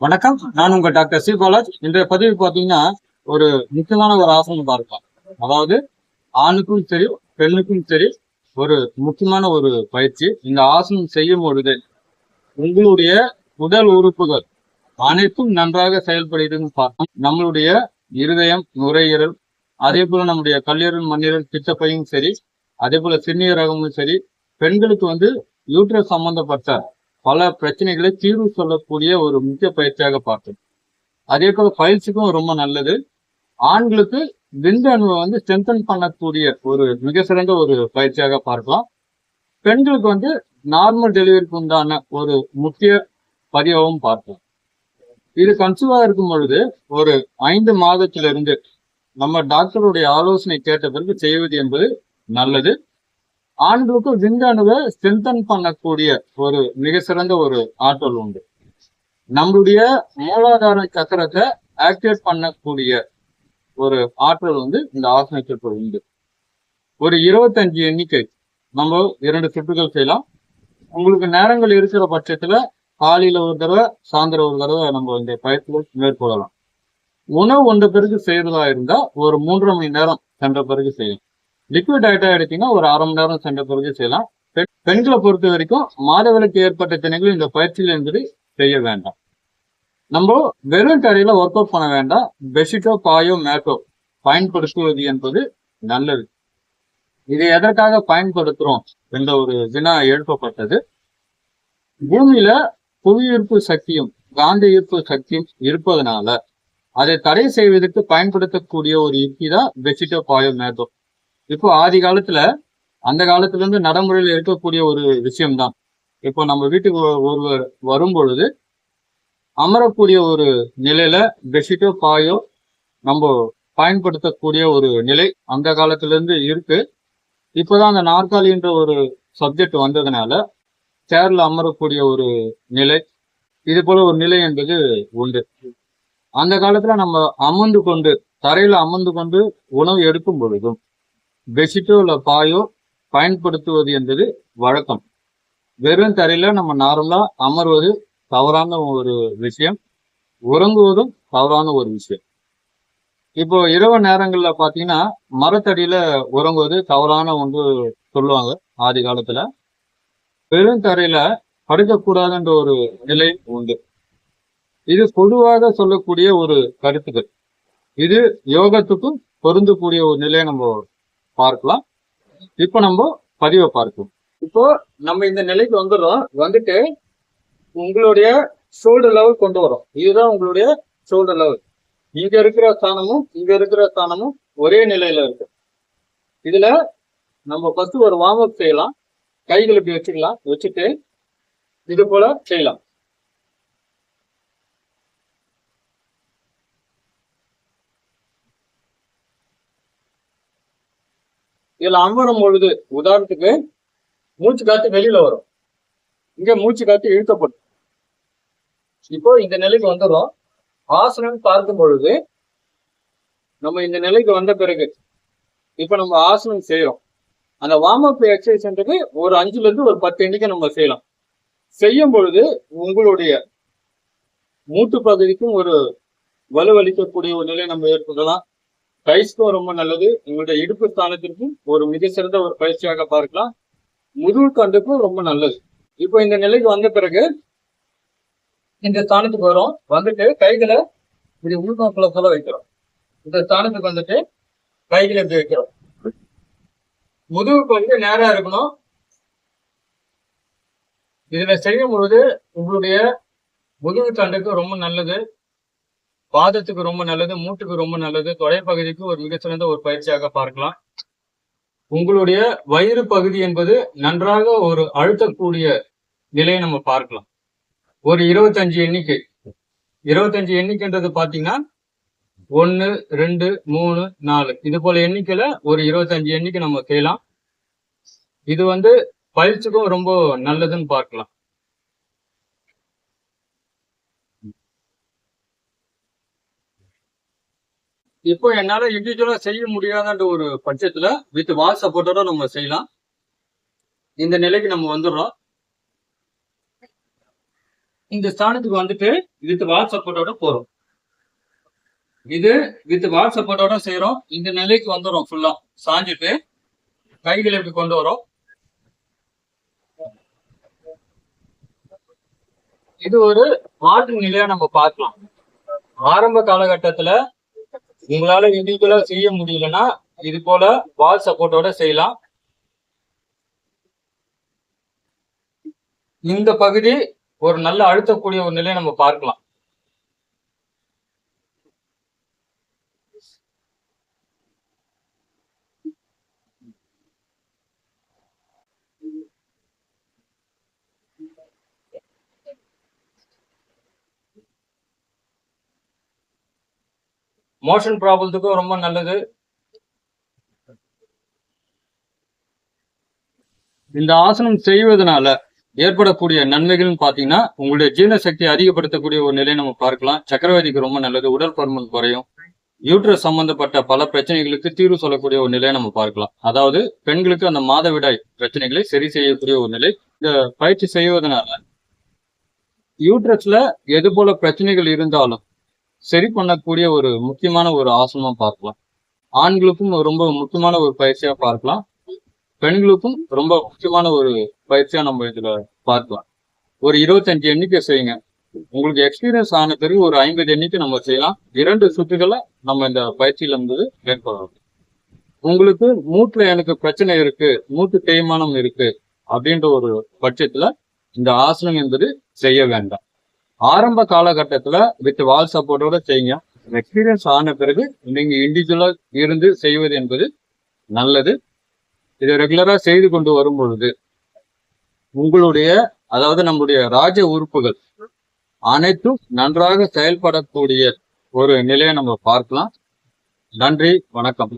வணக்கம். நான் உங்க டாக்டர் சி பாலாஜ் இன்றைய பதிவு பார்த்தீங்கன்னா ஒரு முக்கியமான ஒரு ஆசனம் பார்க்கலாம். அதாவது ஆணுக்கும் சரி பெண்ணுக்கும் சரி ஒரு முக்கியமான ஒரு பயிற்சி. இந்த ஆசனம் செய்யும் பொழுது உங்களுடைய உடல் உறுப்புகள் அனைத்தும் நன்றாக செயல்படுதுன்னு பார்த்தோம் நம்மளுடைய இருதயம் நுரையீரல் அதே போல நம்முடைய கல்லீரல் மண்ணீரல் பித்தப்பையும் சரி அதே போல சிறுநீரகமும் சரி பெண்களுக்கு வந்து யூட்ரஸ் சம்பந்தப்பட்ட பல பிரச்சனைகளை தீர்வு சொல்லக்கூடிய ஒரு முக்கிய பயிற்சியாக பார்த்தோம். அதே போல பயிற்சிக்கும் ரொம்ப நல்லது. ஆண்களுக்கு விந்த அணுவை வந்து ஸ்ட்ரென்தன் பண்ணக்கூடிய ஒரு மிக சிறந்த ஒரு பயிற்சியாக பார்க்கலாம். பெண்களுக்கு வந்து நார்மல் டெலிவரிக்கு உண்டான ஒரு முக்கிய பதிவாகவும் பார்க்கலாம். இது கன்சீவாக இருக்கும் பொழுது ஒரு ஐந்து மாதத்திலிருந்து நம்ம டாக்டருடைய ஆலோசனை கேட்ட பிறகு செய்வது என்பது நல்லது. ஆண்களுக்கும் விந்தணுவை ஸ்ட்ரென்தன் பண்ணக்கூடிய ஒரு மிக சிறந்த ஒரு ஆற்றல் உண்டு. நம்மளுடைய மூலாதார சக்கரத்தை ஆக்டிவேட் பண்ணக்கூடிய ஒரு ஆற்றல் வந்து இந்த ஆசனத்திற்கு உண்டு. ஒரு இருபத்தஞ்சு எண்ணிக்கை நம்ம இரண்டு சுற்றுகள் செய்யலாம். உங்களுக்கு நேரங்கள் இருக்கிற பட்சத்துல காலையில ஒரு தடவை சாயந்தரம் ஒரு தடவை நம்ம இந்த பயிற்சிகள் மேற்கொள்ளலாம். உணவு வந்த பிறகு செய்யறதா இருந்தா ஒரு மூன்றரை மணி நேரம் சென்ற பிறகு செய்யலாம். லிக்விட் டயட்டா எடுத்தீங்கன்னா ஒரு அரை மணி நேரம் சென்ற பிறகு செய்யலாம். பெண்- பெண்களை பொறுத்த வரைக்கும் மாதவிலக்கு ஏற்பட்ட திணைகள் இந்த பயிற்சியில் இருந்து செய்ய வேண்டாம். நம்ம வெறும் தரையில ஒர்க் அவுட் பண்ண வேண்டாம். பெஷிட்டோ பாயோ மேட்டோ பயன்படுத்துவது என்பது நல்லது. இதை எதற்காக பயன்படுத்துறோம் என்ற ஒரு வினா எழுப்பப்பட்டது. பூமியில புவியீர்ப்பு சக்தியும் காந்த ஈர்ப்பு சக்தியும் இருப்பதனால அதை தடை செய்வதற்கு பயன்படுத்தக்கூடிய ஒரு யுக்தி தான் பெஷிட்டோ பாயோ மேட்டோ இப்போ ஆதி காலத்துல அந்த காலத்துல இருந்து நடைமுறையில் இருக்கக்கூடிய ஒரு விஷயம்தான். இப்போ நம்ம வீட்டுக்கு ஒருவர் வரும் பொழுது அமரக்கூடிய ஒரு நிலையில பெட்ஷீட்டோ பாயோ நம்ம பயன்படுத்தக்கூடிய ஒரு நிலை அந்த காலத்துல இருந்து இருக்கு. இப்போதான் அந்த நாற்காலின்ற ஒரு சப்ஜெக்ட் வந்ததுனால சேர்ல அமரக்கூடிய ஒரு நிலை இது போல ஒரு நிலை என்பது உண்டு. அந்த காலத்துல நம்ம அமர்ந்து கொண்டு தரையில அமர்ந்து கொண்டு உணவு எடுக்கும் பொழுதும் பெட்ஷீட்டோ இல்ல பாயோ பயன்படுத்துவது என்பது வழக்கம். வெறும் தரையில நம்ம நார்மலா அமர்வது தவறான ஒரு விஷயம். உறங்குவதும் தவறான ஒரு விஷயம். இப்போ இரவு நேரங்களில் பார்த்தீங்கன்னா மரத்தடியில உறங்குவது தவறான ஒன்று சொல்லுவாங்க ஆதி காலத்துல. வெறும் தரையில படுக்கக்கூடாதுன்ற ஒரு நிலை உண்டு. இது பொதுவாக சொல்லக்கூடிய ஒரு கருத்துக்கள். இது யோகத்துக்கும் பொருந்தக்கூடிய ஒரு நிலையை நம்ம பார்க்கலாம். இப்போ நம்ம பதிவை பார்ப்போம். இப்போ நம்ம இந்த நிலைக்கு வந்துடுறோம். வந்துட்டு உங்களுடைய ஷோல்டர் லெவல் கொண்டு வரோம். இதுதான் உங்களுடைய ஷோல்டர் லெவல் இங்க இருக்கிற ஸ்தானமும் இங்க இருக்கிற ஸ்தானமும் ஒரே நிலையில இருக்கு. இதுல நம்ம ஃபர்ஸ்ட் ஒரு வார்ம் அப் செய்யலாம். கைகள் இப்படி வச்சுக்கலாம். வச்சுட்டு இது போல செய்யலாம். இதுல அமரும் பொழுது உதாரணத்துக்கு மூச்சு காத்து வெளியில வரும். இங்க மூச்சு காத்து இழுக்கப்படும். இப்போ இந்த நிலைக்கு வந்துடும் ஆசனம் பார்க்கும் பொழுது நம்ம இந்த நிலைக்கு வந்த பிறகு இப்ப நம்ம ஆசனம் செய்யறோம் அந்த வார்ம் அப் எக்ஸசைஸ்ன்றது ஒரு அஞ்சுல இருந்து ஒரு பத்து எண்ணிக்கை நம்ம செய்யலாம். செய்யும் பொழுது உங்களுடைய மூட்டு பகுதிக்கும் ஒரு வலுவளிக்கக்கூடிய ஒரு நிலை நம்ம ஏற்படலாம் கைஸ்க்கும் ரொம்ப நல்லது. உங்களுடைய இடுப்பு ஸ்தானத்திற்கும் ஒரு மிக சிறந்த ஒரு பயிற்சியாக பார்க்கலாம். முதுகு கண்டுக்கும் ரொம்ப நல்லது. இப்போ இந்த நிலைக்கு வந்த பிறகு இந்த ஸ்தானத்துக்கு வரும். வந்துட்டு கைகளை இப்படி உள்நோக்கில் சொல்ல வைக்கிறோம். இந்த ஸ்தானத்துக்கு வந்துட்டு கைகளை இப்படி வைக்கிறோம். முதுகுக்கு வந்து நேரா இருக்கணும். இதுல செய்யும் பொழுது உங்களுடைய முதுகு தண்டுக்கு ரொம்ப நல்லது. பாதத்துக்கு ரொம்ப நல்லது மூட்டுக்கு ரொம்ப நல்லது தொடைப்பகுதிக்கு ஒரு மிகச்சிறந்த ஒரு பயிற்சியாக பார்க்கலாம். உங்களுடைய வயிறு பகுதி என்பது நன்றாக ஒரு அழுத்தக்கூடிய நிலையை நம்ம பார்க்கலாம். ஒரு இருபத்தஞ்சு எண்ணிக்கை. இருபத்தஞ்சு எண்ணிக்கைன்றது பாத்தீங்கன்னா ஒன்னு ரெண்டு மூணு நாலு. இது போல எண்ணிக்கையில ஒரு இருபத்தஞ்சு எண்ணிக்கை நம்ம செய்யலாம். இது வந்து பயிற்சிக்கும் ரொம்ப நல்லதுன்னு பார்க்கலாம். இப்போ என்னால இண்டிவிஜுவலா செய்ய முடியாதன்ற ஒரு பட்சத்துல வித் வால் சப்போர்ட்டோட நம்ம செய்யலாம். இந்த நிலைக்கு நம்ம வந்துடுறோம். இந்த ஸ்தானத்துக்கு வந்துட்டு வித் வால் சப்போர்ட்டோட போறோம். இது வித் வால் சப்போர்ட்டோட செய்யறோம் இந்த நிலைக்கு வந்துடும் ஃபுல்லா சாஞ்சிட்டு கைகளை இப்படி கொண்டு வரோம். இது ஒரு மாற்று நிலையா நம்ம பார்க்கலாம். ஆரம்ப காலகட்டத்துல உங்களால இண்டிவிஜுவலா செய்ய முடியலன்னா இது போல வால் சப்போர்ட்டோட செய்யலாம். இந்த பகுதி ஒரு நல்ல அழுத்தக்கூடிய ஒரு நிலையை நம்ம பார்க்கலாம். மோஷன் ப்ராப்ளத்துக்கும் ரொம்ப நல்லது. இந்த ஆசனம் செய்வதனால ஏற்படக்கூடிய நன்மைகள்னு பாத்தீங்கன்னா உங்களுடைய ஜீரண சக்தியை அதிகப்படுத்தக்கூடிய ஒரு நிலையை நம்ம பார்க்கலாம். சக்கரவாதிக்கு ரொம்ப நல்லது. உடல் பருமன் குறையும். யூட்ரஸ் சம்பந்தப்பட்ட பல பிரச்சனைகளுக்கு தீர்வு சொல்லக்கூடிய ஒரு நிலையை நம்ம பார்க்கலாம். அதாவது பெண்களுக்கு அந்த மாதவிடாய் பிரச்சனைகளை சரி செய்யக்கூடிய ஒரு நிலை. இந்த பயிற்சி செய்வதனால யூட்ரஸ்ல எது போல பிரச்சனைகள் இருந்தாலும் சரி பண்ணக்கூடிய ஒரு முக்கியமான ஒரு ஆசனமா பார்க்கலாம். ஆண்களுக்கும் ரொம்ப முக்கியமான ஒரு பயிற்சியா பார்க்கலாம். பெண்களுக்கும் ரொம்ப முக்கியமான ஒரு பயிற்சியா நம்ம இதுல பார்க்கலாம். ஒரு இருபத்தஞ்சு எண்ணிக்கை செய்யுங்க. உங்களுக்கு எக்ஸ்பீரியன்ஸ் ஆன பிறகு ஒரு ஐம்பது எண்ணிக்கை நம்ம செய்யலாம். இரண்டு சுற்றுகளை நம்ம இந்த பயிற்சியில இருந்து மேற்கொள்ளலாம். உங்களுக்கு மூட்டுல எனக்கு பிரச்சனை இருக்கு மூட்டு தேய்மானம் இருக்கு அப்படின்ற ஒரு பட்சத்துல இந்த ஆசனம் என்பது செய்ய வேண்டாம். ஆரம்ப காலகட்டத்துல வித் வால் சப்போர்ட்டோட செய்யுங்க. எக்ஸ்பீரியன்ஸ் ஆன பிறகு நீங்க இண்டிவிஜுவலா இருந்து செய்வது என்பது நல்லது. இதை ரெகுலரா செய்து கொண்டு வரும் பொழுது உங்களுடைய அதாவது நம்முடைய ராஜ உறுப்புகள் அனைத்தும் நன்றாக செயல்படக்கூடிய ஒரு நிலையை நம்ம பார்க்கலாம். நன்றி வணக்கம்.